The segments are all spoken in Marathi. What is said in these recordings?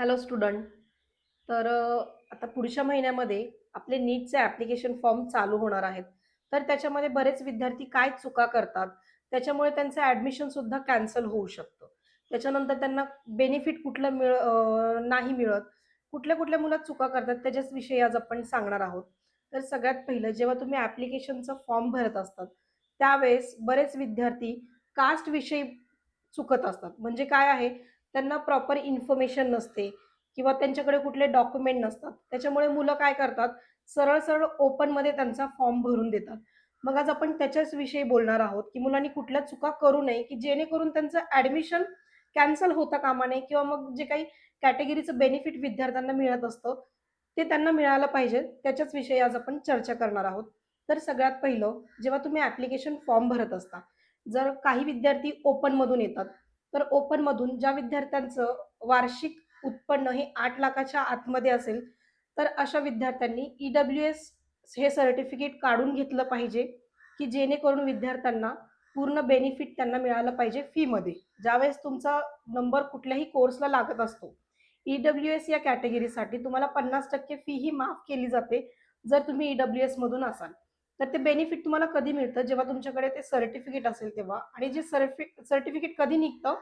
Hello student. तर आता पुढच्या महिन्यामध्ये आपले नीटचे ॲप्लिकेशन फॉर्म चालू होणार आहेत. तर त्याच्यामध्ये बरेच विद्यार्थी काय चुका करतात त्याच्यामुळे त्यांचं ॲडमिशन सुद्धा कॅन्सल होऊ शकतं. त्याच्यानंतर त्यांना बेनिफिट कुठलं मिळ नाही मिळत. कुठल्या कुठल्या मुलं चुका करतात त्याच्याच विषयी आज आपण सांगणार आहोत. तर सगळ्यात पहिलं जेव्हा तुम्ही ॲप्लिकेशनचा फॉर्म भरत असतात त्यावेळेस बरेच विद्यार्थी कास्ट विषयी चुकत असतात. म्हणजे काय आहे? त्यांना प्रॉपर इन्फॉर्मेशन नसते किंवा त्यांच्याकडे कुठले डॉक्युमेंट नसतात. त्याच्यामुळे मुलं काय करतात? सरळ सरळ ओपनमध्ये त्यांचा फॉर्म भरून देतात. मग आज आपण त्याच्याच विषयी बोलणार आहोत की मुलांनी कुठल्या चुका करू नये की जेणेकरून त्यांचं ॲडमिशन कॅन्सल होता कामा नये किंवा मग जे काही कॅटेगरीचं बेनिफिट विद्यार्थ्यांना मिळत असतं ते त्यांना मिळालं पाहिजे. त्याच्याच विषयी आज आपण चर्चा करणार आहोत. तर सगळ्यात पहिलं जेव्हा तुम्ही ॲप्लिकेशन फॉर्म भरत असता जर काही विद्यार्थी ओपनमधून येतात तर ओपनमधून ज्या विद्यार्थ्यांचं वार्षिक उत्पन्न हे आठ लाखाच्या आतमध्ये असेल तर अशा विद्यार्थ्यांनी ई डब्ल्यू एस हे सर्टिफिकेट काढून घेतलं पाहिजे की जेणेकरून विद्यार्थ्यांना पूर्ण बेनिफिट त्यांना मिळालं पाहिजे फीमध्ये ज्यावेळेस तुमचा नंबर कुठल्याही कोर्सला लागत असतो ई डब्ल्यू एस या कॅटेगरीसाठी तुम्हाला पन्नास टक्के फी ही माफ केली जाते जर तुम्ही ई डब्ल्यू एसमधून असाल. तर ते बेनिफिट तुम्हाला कधी मिळतं? जेव्हा तुमच्याकडे ते सर्टिफिकेट असेल तेव्हा. आणि जे सर्फि सर्टिफिकेट कधी निघतं?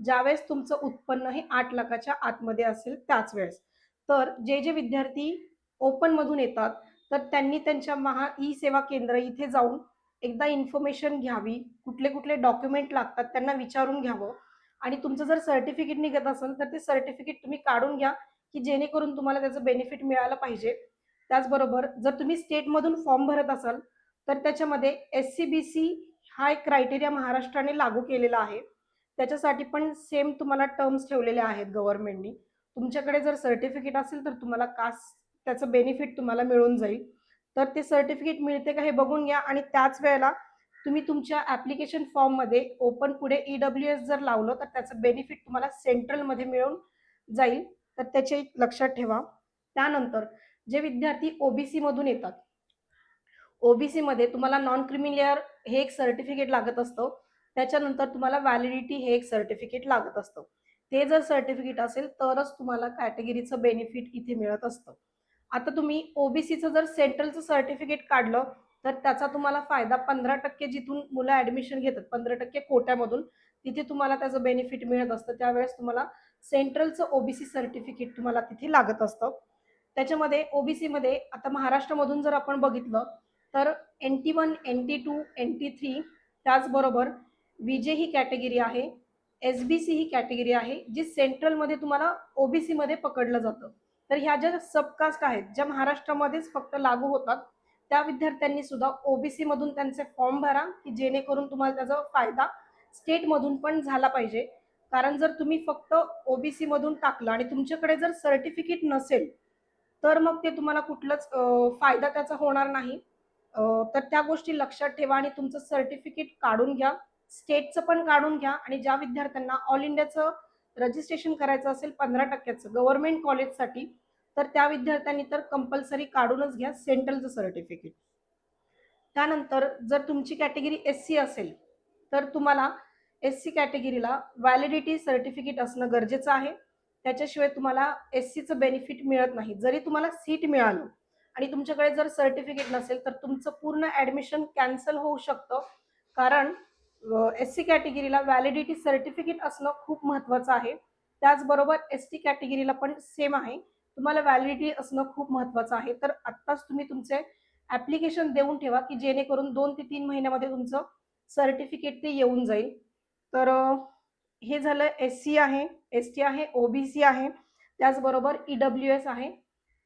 ज्यावेळेस तुमचं उत्पन्न हे आठ लाखाच्या आतमध्ये असेल त्याच वेळेस. तर जे जे विद्यार्थी ओपनमधून येतात तर त्यांनी त्यांच्या महा ई सेवा केंद्र इथे जाऊन एकदा इन्फॉर्मेशन घ्यावी. कुठले कुठले डॉक्युमेंट लागतात त्यांना विचारून घ्यावं. आणि तुमचं जर सर्टिफिकेट निघत असेल तर ते सर्टिफिकेट तुम्ही काढून घ्या की जेणेकरून तुम्हाला त्याचं बेनिफिट मिळालं पाहिजे. त्याचबरोबर जर तुम्ही स्टेटमधून फॉर्म भरत असाल तर त्याच्यामध्ये एस सी बी सी हा एक क्रायटेरिया महाराष्ट्राने लागू केलेला आहे. त्याच्यासाठी पण सेम तुम्हाला टर्म्स ठेवलेले आहेत गव्हर्नमेंटनी तुमच्याकडे जर सर्टिफिकेट असेल तर तुम्हाला कास्ट त्याचं बेनिफिट तुम्हाला मिळून जाईल. तर ते सर्टिफिकेट मिळते का हे बघून घ्या आणि त्याच वेळेला तुम्ही तुमच्या ॲप्लिकेशन फॉर्ममध्ये ओपन पुढे ई डब्ल्यू एस जर लावलं तर त्याचं बेनिफिट तुम्हाला सेंट्रलमध्ये मिळून जाईल. तर त्याचे लक्षात ठेवा. त्यानंतर जे विद्यार्थी ओबीसी मधून येतात. ओबीसी मध्ये तुम्हाला नॉन क्रिमिलियर हे एक सर्टिफिकेट लागत असतं. त्याच्यानंतर तुम्हाला व्हॅलिडिटी हे एक सर्टिफिकेट लागत असतं. ते जर सर्टिफिकेट असेल तरच तुम्हाला कॅटेगरीचं बेनिफिट इथे मिळत असतं. आता तुम्ही ओबीसीचं जर सेंट्रलचं सर्टिफिकेट काढलं तर त्याचा तुम्हाला फायदा पंधरा टक्के जिथून मुलं ॲडमिशन घेतात पंधरा टक्के कोट्यामधून तिथे तुम्हाला त्याचं बेनिफिट मिळत असतं. त्यावेळेस तुम्हाला सेंट्रलचं ओबीसी सर्टिफिकेट तुम्हाला तिथे लागत असतं. त्याच्यामध्ये ओबीसीमध्ये आता महाराष्ट्रामधून जर आपण बघितलं तर N T one N T two N T three त्याचबरोबर विजे ही कॅटेगरी आहे एस बी सी ही कॅटेगरी आहे जी सेंट्रलमध्ये तुम्हाला ओबीसीमध्ये पकडलं जातं. तर ह्या ज्या सबकास्ट आहेत ज्या महाराष्ट्रामध्येच फक्त लागू होतात त्या विद्यार्थ्यांनी सुद्धा ओबीसी मधून त्यांचे फॉर्म भरा की जेणेकरून तुम्हाला त्याचा फायदा स्टेटमधून पण झाला पाहिजे. कारण जर तुम्ही फक्त ओबीसी मधून टाकलं आणि तुमच्याकडे जर सर्टिफिकेट नसेल तर मग ते तुम्हाला कुठलंच फायदा त्याचा होणार नाही. तर त्या गोष्टी लक्षात ठेवा आणि तुमचं सर्टिफिकेट काढून घ्या. स्टेटचं पण काढून घ्या आणि ज्या विद्यार्थ्यांना ऑल इंडियाचं रजिस्ट्रेशन करायचं असेल पंधरा टक्क्याचं गव्हर्नमेंट कॉलेजसाठी तर त्या विद्यार्थ्यांनी तर कंपल्सरी काढूनच घ्या सेंट्रलचं सर्टिफिकेट त्यानंतर जर तुमची कॅटेगरी एस सी असेल तर तुम्हाला एस सी कॅटेगरीला व्हॅलिडिटी सर्टिफिकेट असणं गरजेचं आहे. त्याच्याशिवाय तुम्हाला एस सीचं बेनिफिट मिळत नाही. जरी तुम्हाला सीट मिळालं आणि तुमच्याकडे जर सर्टिफिकेट नसेल तर तुमचं पूर्ण ॲडमिशन कॅन्सल होऊ शकतं. कारण एस सी कॅटेगरीला व्हॅलिडिटी सर्टिफिकेट असणं खूप महत्त्वाचं आहे. त्याचबरोबर एस टी कॅटेगरीला पण सेम आहे. तुम्हाला व्हॅलिडिटी असणं खूप महत्त्वाचं आहे. तर आत्ताच तुम्ही तुमचे ॲप्लिकेशन देऊन ठेवा की जेणेकरून दोन ते तीन महिन्यामध्ये तुमचं सर्टिफिकेट ते येऊन जाईल. तर हे झालं एस सी आहे. एस टी आहे ओबीसी आहे. त्याचबरोबर ई डब्ल्यू एस आहे.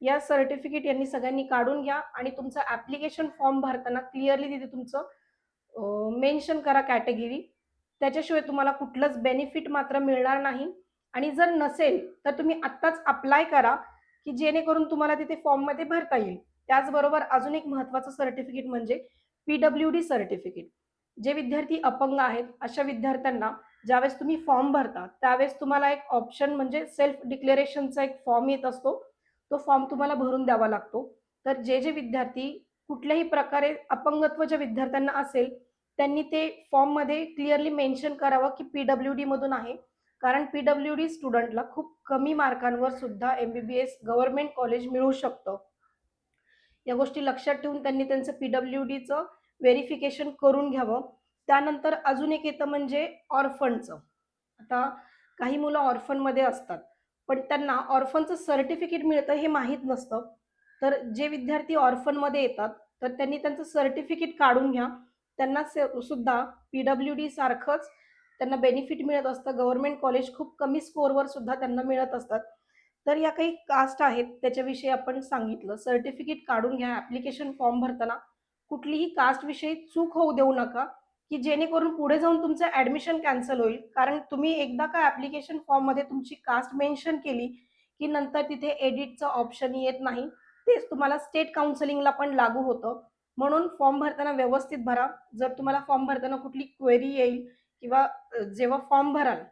या सर्टिफिकेट यांनी सगळ्यांनी काढून घ्या आणि तुमचं ॲप्लिकेशन फॉर्म भरताना क्लिअरली तिथे तुमचं मेन्शन करा कॅटेगरी त्याच्याशिवाय तुम्हाला कुठलंच बेनिफिट मात्र मिळणार नाही. आणि जर नसेल तर तुम्ही आत्ताच अप्लाय करा की जेणेकरून तुम्हाला तिथे फॉर्ममध्ये भरता येईल. त्याचबरोबर अजून एक महत्त्वाचं सर्टिफिकेट म्हणजे पी डब्ल्यू डी सर्टिफिकेट जे विद्यार्थी अपंग आहेत अशा विद्यार्थ्यांना ज्यावेळेस तुम्ही फॉर्म भरता त्यावेळेस तुम्हाला एक ऑप्शन म्हणजे सेल्फ डिक्लेरेशनचा एक फॉर्म येत असतो. तो फॉर्म तुम्हाला भरून द्यावा लागतो. तर जे जे विद्यार्थी कुठल्याही प्रकारे अपंगत्व ज्या विद्यार्थ्यांना असेल त्यांनी ते फॉर्ममध्ये क्लिअरली मेन्शन करावं की पी डब्ल्यू डीमधून आहे. कारण पी डब्ल्यू डी स्टुडंटला खूप कमी मार्कांवर सुद्धा M B B S government college मिळू शकतं. या गोष्टी लक्षात ठेवून त्यांनी त्यांचं पी डब्ल्यू डीचं व्हेरिफिकेशन करून घ्यावं. त्यानंतर अजून एक येतं म्हणजे ऑर्फनचं आता काही मुलं ऑर्फनमध्ये असतात पण त्यांना ऑर्फनचं सर्टिफिकेट मिळतं हे माहीत नसतं. तर जे विद्यार्थी ऑर्फनमध्ये येतात तर त्यांनी त्यांचं सर्टिफिकेट काढून घ्या. त्यांना सुद्धा पी डब्ल्यू डी सारखंच त्यांना बेनिफिट मिळत असतं. गव्हर्नमेंट कॉलेज खूप कमी स्कोअरवर सुद्धा त्यांना मिळत असतात. तर या काही कास्ट आहेत त्याच्याविषयी आपण सांगितलं. सर्टिफिकेट काढून घ्या ॲप्लिकेशन फॉर्म भरताना. कुठलीही कास्टविषयी चूक होऊ देऊ नका. की जेणेकरून पुढे जाऊन तुमचं ॲडमिशन कॅन्सल होईल. कारण तुम्ही एकदा का ॲप्लिकेशन फॉर्ममध्ये तुमची कास्ट मेन्शन केली की नंतर तिथे एडिटचं ऑप्शन येत नाही तेच तुम्हाला स्टेट काउन्सिलिंगला पण लागू होतं. म्हणून फॉर्म भरताना व्यवस्थित भरा. जर तुम्हाला फॉर्म भरताना कुठली क्वेरी येईल किंवा जेव्हा फॉर्म भराल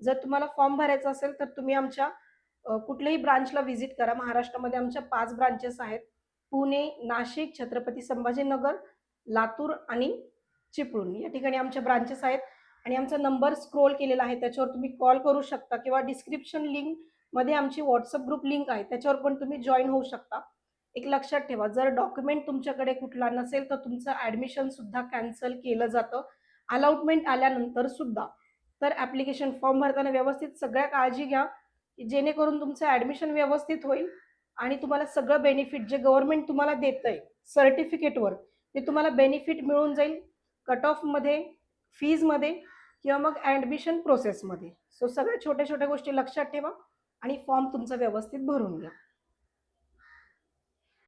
जर तुम्हाला फॉर्म भरायचा असेल तर तुम्ही आमच्या कुठल्याही ब्रांचला व्हिजिट करा. महाराष्ट्रामध्ये आमच्या पाच ब्रांचेस आहेत. पुणे नाशिक छत्रपती संभाजीनगर लातूर आणि चिपळूण. या ठिकाणी आमच्या ब्रांचेस आहेत आणि आमचा नंबर स्क्रोल केलेला आहे. त्याच्यावर तुम्ही कॉल करू शकता किंवा डिस्क्रिप्शन लिंकमध्ये आमची व्हॉट्सअप ग्रुप लिंक आहे. त्याच्यावर पण तुम्ही जॉईन होऊ शकता. एक लक्षात ठेवा जर डॉक्युमेंट तुमच्याकडे कुठला नसेल तर तुमचं ॲडमिशन सुद्धा कॅन्सल केलं जातं. अलाउटमेंट आल्यानंतर सुद्धा. तर ॲप्लिकेशन फॉर्म भरताना व्यवस्थित सगळ्या काळजी घ्या जेणेकरून तुमचं ॲडमिशन व्यवस्थित होईल आणि तुम्हाला सगळं बेनिफिट जे गव्हर्नमेंट तुम्हाला देतं आहे सर्टिफिकेटवर ते तुम्हाला बेनिफिट मिळून जाईल. कट ऑफमध्ये फीजमध्ये किंवा मग ॲडमिशन प्रोसेसमध्ये सो सगळ्या छोट्या छोट्या गोष्टी लक्षात ठेवा आणि फॉर्म तुमचा व्यवस्थित भरून घ्या.